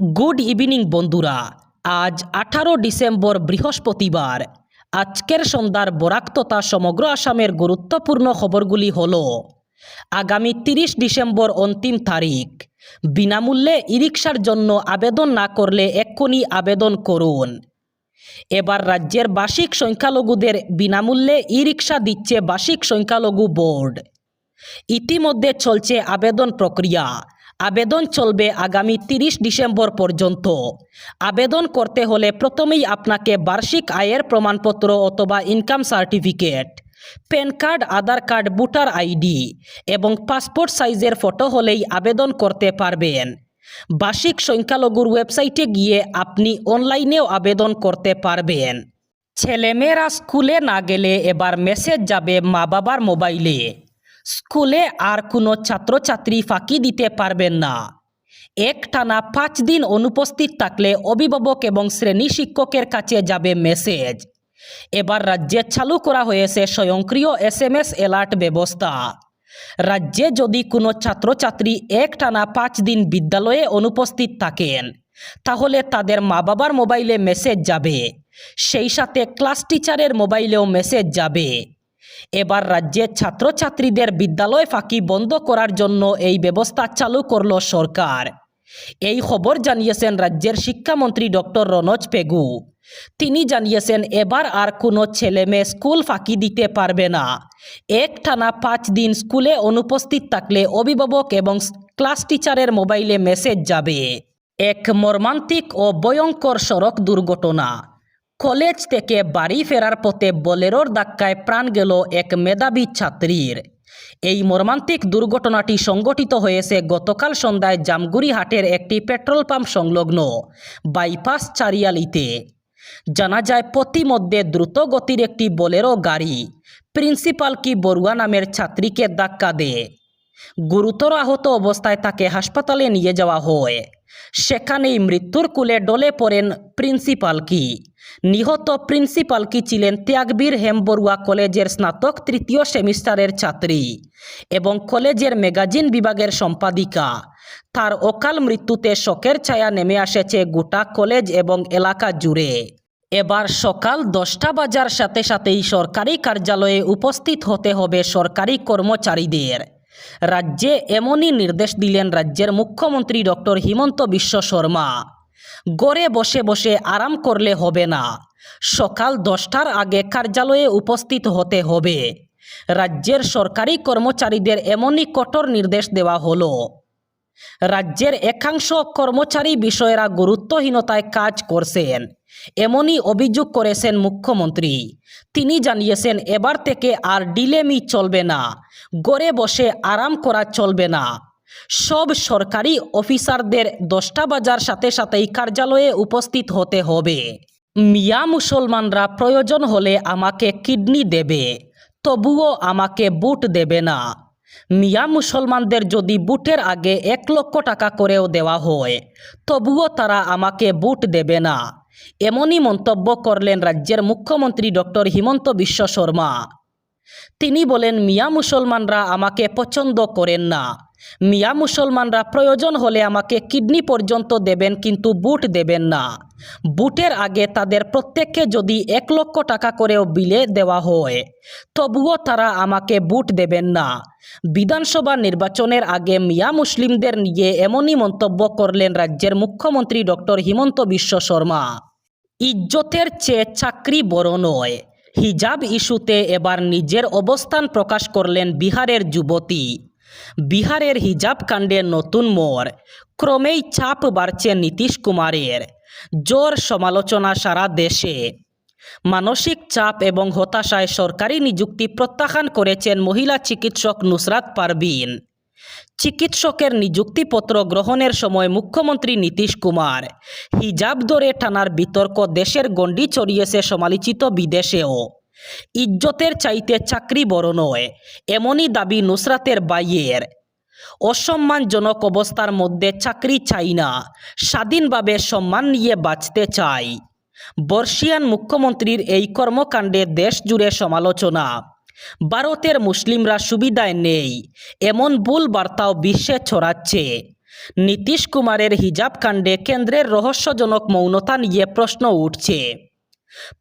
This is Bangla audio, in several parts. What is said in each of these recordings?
গুড ইভিনিং বন্ধুরা। আজ আঠারো ডিসেম্বর বৃহস্পতিবার। আজকের সন্ধ্যার বরাক তথা সমগ্র আসামের গুরুত্বপূর্ণ খবরগুলি হল, আগামী তিরিশ ডিসেম্বর অন্তিম তারিখ। বিনামূল্যে ই রিক্সার জন্য আবেদন না করলে এক্ষুনি আবেদন করুন। এবার রাজ্যের বার্ষিক সংখ্যালঘুদের বিনামূল্যে ই রিক্সা দিচ্ছে বার্ষিক সংখ্যালঘু বোর্ড। ইতিমধ্যে চলছে আবেদন প্রক্রিয়া। আবেদন চলবে আগামী তিরিশ ডিসেম্বর পর্যন্ত। আবেদন করতে হলে প্রথমেই আপনাকে বার্ষিক আয়ের প্রমাণপত্র অথবা income certificate, PAN card, Aadhaar card, voter ID এবং পাসপোর্ট সাইজের ফটো হলেই আবেদন করতে পারবেন। বার্ষিক সংখ্যালঘুর ওয়েবসাইটে গিয়ে আপনি অনলাইনেও আবেদন করতে পারবেন। ছেলেমেয়েরা স্কুলে না গেলে এবার মেসেজ যাবে মা বাবার মোবাইলে। স্কুলে আর কোনো ছাত্রছাত্রী ফাঁকি দিতে পারবেন না। একটানা পাঁচ দিন অনুপস্থিত থাকলে অভিভাবক এবং শ্রেণি শিক্ষকের কাছে যাবে মেসেজ। এবার রাজ্যে চালু করা হয়েছে স্বয়ংক্রিয় এস এম এস অ্যালার্ট ব্যবস্থা। রাজ্যে যদি কোনো ছাত্রছাত্রী একটানা পাঁচ দিন বিদ্যালয়ে অনুপস্থিত থাকেন, তাহলে তাদের মা বাবার মোবাইলে মেসেজ যাবে। সেই সাথে ক্লাস টিচারের মোবাইলেও মেসেজ যাবে। এবার রাজ্যে ছাত্রছাত্রীদের বিদ্যালয় ফাঁকি বন্ধ করার জন্য এই ব্যবস্থা চালু করল সরকার। এই খবর জানিয়েছেন রাজ্যের শিক্ষামন্ত্রী ডক্টর রনজ পেগু। তিনি জানিয়েছেন, এবার আর কোনো ছেলে মেয়ে স্কুল ফাঁকি দিতে পারবে না। এক টানা পাঁচ দিন স্কুলে অনুপস্থিত থাকলে অভিভাবক এবং ক্লাস টিচারের মোবাইলে মেসেজ যাবে। এক মর্মান্তিক ও ভয়ঙ্কর সড়ক দুর্ঘটনা। কলেজ থেকে বাড়ি ফেরার পথে বোলেরোর ধাক্কায় প্রাণ গেল এক মেধাবী ছাত্রীর। এই মর্মান্তিক দুর্ঘটনাটি সংঘটিত হয়েছে গতকাল সন্ধ্যায় জামগুড়ি হাটের একটি পেট্রোল পাম্প সংলগ্ন বাইপাস চারিয়ালিতে। জানা যায়, পথিমধ্যে দ্রুত গতির একটি বোলেরো গাড়ি প্রিন্সিপাল কি বড়ুয়া নামের ছাত্রীকে ধাক্কা দেয়। গুরুতর আহত অবস্থায় তাকে হাসপাতালে নিয়ে যাওয়া হয়। সেখানেই মৃত্যুর কুলে ডলে পড়েন প্রিন্সিপাল কি। নিহত প্রিন্সিপাল কি ছিলেন ত্যাগবীর হেমবরুয়া কলেজের স্নাতক তৃতীয় সেমিস্টারের ছাত্রী এবং কলেজের ম্যাগাজিন বিভাগের সম্পাদিকা? তার অকাল মৃত্যুতে শোকের ছায়া নেমে আসেছে গোটা কলেজ এবং এলাকা জুড়ে। এবার সকাল দশটা বাজার সাথে সাথেই সরকারি কার্যালয়ে উপস্থিত হতে হবে সরকারি কর্মচারীদের। রাজ্যে এমনই নির্দেশ দিলেন রাজ্যের মুখ্যমন্ত্রী ডক্টর হিমন্ত বিশ্ব শর্মা। গড়ে বসে বসে আরাম করলে হবে না। সকাল দশটার আগে কার্যালয়ে উপস্থিত হতে হবে। রাজ্যের সরকারি কর্মচারীদের এমনই কঠোর নির্দেশ দেওয়া হলো। রাজ্যের একাংশ কর্মচারী বিষয়েরা গুরুত্বহীনতায় কাজ করছেন। এমনই অভিযোগ করেছেন মুখ্যমন্ত্রী। তিনি জানিয়েছেন, এবার থেকে আর ডিলেমি চলবে না। গড়ে বসে আরাম করা চলবে না। সব সরকারি অফিসারদের দশটা বাজার সাথে সাথেই কার্যালয়ে উপস্থিত হতে হবে। মিয়া মুসলমানরা প্রয়োজন হলে আমাকে কিডনি দেবে, তবুও আমাকে বুট দেবে না। মিয়া মুসলমানদের যদি বুটের আগে এক লক্ষ টাকা করেও দেওয়া হয়, তবুও তারা আমাকে বুট দেবে না। এমনই মন্তব্য করলেন রাজ্যের মুখ্যমন্ত্রী ডক্টর হিমন্ত বিশ্ব শর্মা। তিনি বলেন, মিয়া মুসলমানরা আমাকে পছন্দ করেন না। মিয়া মুসলমানরা প্রয়োজন হলে আমাকে কিডনি পর্যন্ত দেবেন, কিন্তু বুট দেবেন না। বুটের আগে তাদের প্রত্যেককে যদি এক লক্ষ টাকা করেও বিলে দেওয়া হয়, তবুও তারা আমাকে বুট দেবেন না। বিধানসভা নির্বাচনের আগে মিয়া মুসলিমদের নিয়ে এমনই মন্তব্য করলেন রাজ্যের মুখ্যমন্ত্রী ডক্টর হিমন্ত বিশ্ব শর্মা। ইজ্জতের চেয়ে চাকরি বড় নয়। হিজাব ইস্যুতে এবার নিজের অবস্থান প্রকাশ করলেন বিহারের যুবতী। বিহারের হিজাব কাণ্ডে নতুন মোড়। ক্রমেই চাপ বাড়ছে নীতিশ কুমারের। জোর সমালোচনা সারা দেশে। মানসিক চাপ এবং হতাশায় সরকারি নিযুক্তি প্রত্যাখ্যান করেছেন মহিলা চিকিৎসক নুসরাত পারবিন চিকিৎসকের নিযুক্তিপত্র গ্রহণের সময় মুখ্যমন্ত্রী নীতিশ কুমার। হিজাব ধরে টানার বিতর্ক দেশের গণ্ডি ছড়িয়েছে সমালোচিত বিদেশেও। ইজ্জতের চাইতে চাকরি বড় নয়, এমনই দাবি নুসরাতের বাইয়ের অসম্মানজনক অবস্থার মধ্যে চাকরি চাই না, স্বাধীনভাবে সম্মান নিয়ে বাঁচতে চাই। বর্ষিয়ান মুখ্যমন্ত্রীর এই কর্মকাণ্ডে দেশ জুড়ে সমালোচনা। ভারতের মুসলিমরা সুবিধায় নেই, এমন ভুল বার্তাও বিশ্বে ছড়াচ্ছে। নীতিশ কুমারের হিজাব কাণ্ডে কেন্দ্রের রহস্যজনক মৌনতা নিয়ে প্রশ্ন উঠছে।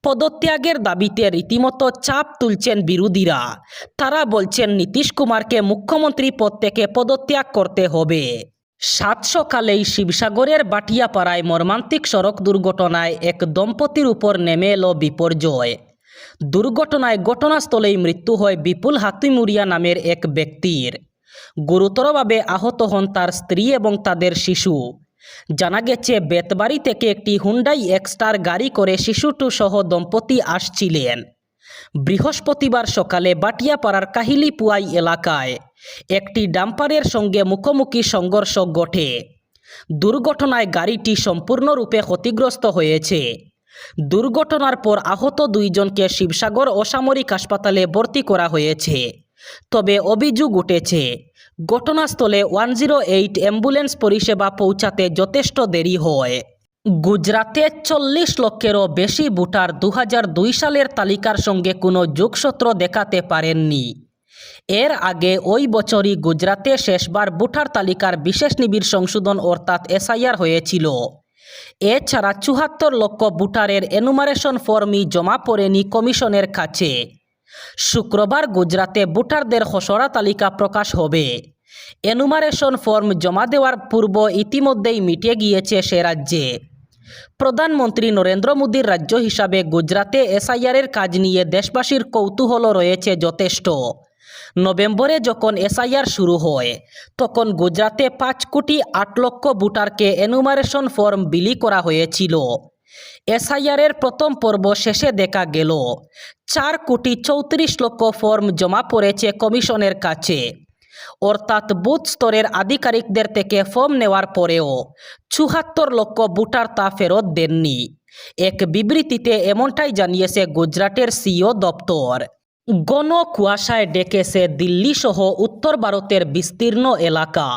পদত্যাগের দাবিতে রীতিমতো চাপ তুলছেন বিরোধীরা। তারা বলছেন, নীতিশ কুমারকে মুখ্যমন্ত্রী পদ থেকে পদত্যাগ করতে হবে। সাত সকালেই শিবসাগরের বাটিয়াপাড়ায় মর্মান্তিক সড়ক দুর্ঘটনায় এক দম্পতির উপর নেমে এলো বিপর্যয়। দুর্ঘটনায় ঘটনাস্থলেই মৃত্যু হয় বিপুল হাতুইমুরিয়া নামের এক ব্যক্তির। গুরুতরভাবে আহত হন তার স্ত্রী এবং তাদের শিশু। জানা গেছে, বেতবাড়ি থেকে একটি হুন্ডাই এক্সটার গাড়ি করে শিশুটু সহ দম্পতি আসছিলেন। বৃহস্পতিবার সকালে বাটিয়াপাড়ার কাহিলিপুয়াই এলাকায় একটি ডাম্পারের সঙ্গে মুখোমুখি সংঘর্ষ ঘটে। দুর্ঘটনায় গাড়িটি সম্পূর্ণরূপে ক্ষতিগ্রস্ত হয়েছে। দুর্ঘটনার পর আহত দুইজনকে শিবসাগর অসামরিক হাসপাতালে ভর্তি করা হয়েছে। তবে অভিযোগ উঠেছে ঘটনাস্থলে ওয়ান জিরো এইট অ্যাম্বুলেন্স পরিষেবা পৌঁছাতে যথেষ্ট দেরি হয়। গুজরাতে চল্লিশ লক্ষেরও বেশি ভোটার দু সালের তালিকার সঙ্গে কোনো যোগসূত্র দেখাতে পারেননি। এর আগে ওই বছরই গুজরাতে শেষবার ভোটার তালিকার বিশেষ নিবিড় সংশোধন অর্থাৎ এসআইআর হয়েছিল। এছাড়া চুহাত্তর লক্ষ ভোটারের এনুমারেশন ফর্মই জমা পড়েনি কমিশনের কাছে। শুক্রবার গুজরাতে ভোটারদের খসড়া তালিকা প্রকাশ হবে। এনুমারেশন ফর্ম জমা দেওয়ার পূর্ব ইতিমধ্যেই মিটে গিয়েছে সে রাজ্যে। প্রধানমন্ত্রী নরেন্দ্র মোদীর রাজ্য হিসাবে গুজরাতে এসআইআরের কাজ নিয়ে দেশবাসীর কৌতূহল রয়েছে যথেষ্ট। নভেম্বরে যখন এসআইআর শুরু হয়, তখন গুজরাতে পাঁচ কোটি আট লক্ষ ভোটারকে এনুমারেশন ফর্ম বিলি করা হয়েছিল। এসআইআরের প্রথম পর্ব শেষে দেখা গেল। চার কোটি চৌত্রিশ লক্ষ ফর্ম জমা পড়েছে কমিশনের কাছে। অর্থাৎ বুথ স্তরের আধিকারিকদের থেকে ফর্ম নেওয়ার পরেও চুহাত্তর লক্ষ ভোটার তা ফেরত দেননি। এক বিবৃতিতে এমনটাই জানিয়েছে গুজরাটের সিও দপ্তর। গণ কুয়াশায় ডেকেছে দিল্লি সহ উত্তর ভারতের বিস্তীর্ণ এলাকা।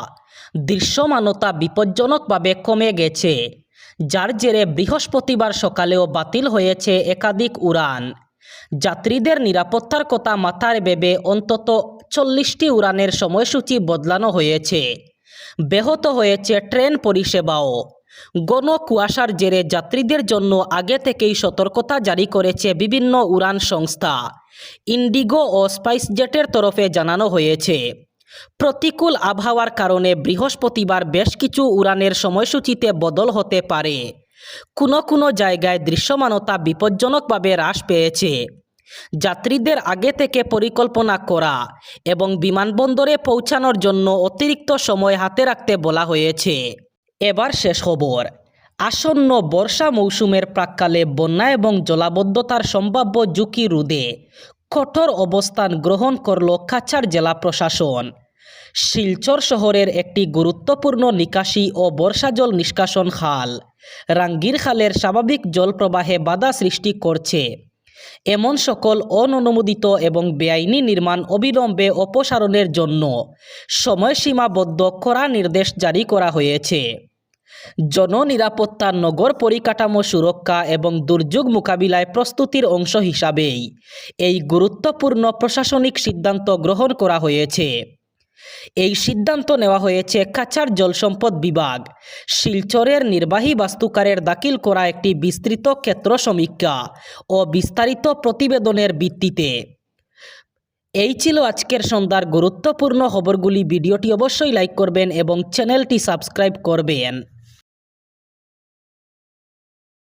দৃশ্যমানতা বিপজ্জনকভাবে কমে গেছে। যার জেরে বৃহস্পতিবার সকালেও বাতিল হয়েছে একাধিক উড়ান। যাত্রীদের নিরাপত্তার কথা মাথায় ভেবে অন্তত চল্লিশটি উড়ানের সময়সূচি বদলানো হয়েছে। ব্যাহত হয়েছে ট্রেন পরিষেবাও। গণ কুয়াশার জেরে যাত্রীদের জন্য আগে থেকেই সতর্কতা জারি করেছে বিভিন্ন উড়ান সংস্থা। ইন্ডিগো ও স্পাইসজেটের তরফে জানানো হয়েছে। প্রতিকূল আবহাওয়ার কারণে বৃহস্পতিবার বেশ কিছু উড়ানের সময়সূচিতে বদল হতে পারে। কোনো কোনো জায়গায় দৃশ্যমানতা বিপজ্জনকভাবে হ্রাস পেয়েছে। যাত্রীদের আগে থেকে পরিকল্পনা করা এবং বিমানবন্দরে পৌঁছানোর জন্য অতিরিক্ত সময় হাতে রাখতে বলা হয়েছে। এবার শেষ খবর। আসন্ন বর্ষা মৌসুমের প্রাককালে বন্যা এবং জলাবদ্ধতার সম্ভাব্য ঝুঁকি রোধে কঠোর অবস্থান গ্রহণ করল কাছাড় জেলা প্রশাসন। শিলচর শহরের একটি গুরুত্বপূর্ণ নিকাশি ও বর্ষা জল নিষ্কাশন খাল। রাঙ্গির খালের স্বাভাবিক জল প্রবাহে বাধা সৃষ্টি করছে। এমন সকল অননুমোদিত এবং বেআইনি নির্মাণ অবিলম্বে অপসারণের জন্য সময়সীমাবদ্ধ করা নির্দেশ জারি করা হয়েছে। জননিরাপত্তা, নগর পরিকাঠামো সুরক্ষা এবং দুর্যোগ মোকাবিলায় প্রস্তুতির অংশ হিসাবেই এই গুরুত্বপূর্ণ প্রশাসনিক সিদ্ধান্ত গ্রহণ করা হয়েছে। এই সিদ্ধান্ত নেওয়া হয়েছে কাছাড় জলসম্পদ বিভাগ। শিলচরের নির্বাহী বাস্তুকারের দাখিল করা একটি বিস্তৃত ক্ষেত্র সমীক্ষা ও বিস্তারিত প্রতিবেদনের ভিত্তিতে। এই ছিল আজকের সন্ধ্যার গুরুত্বপূর্ণ খবরগুলি। ভিডিওটি অবশ্যই লাইক করবেন এবং চ্যানেলটি সাবস্ক্রাইব করবেন।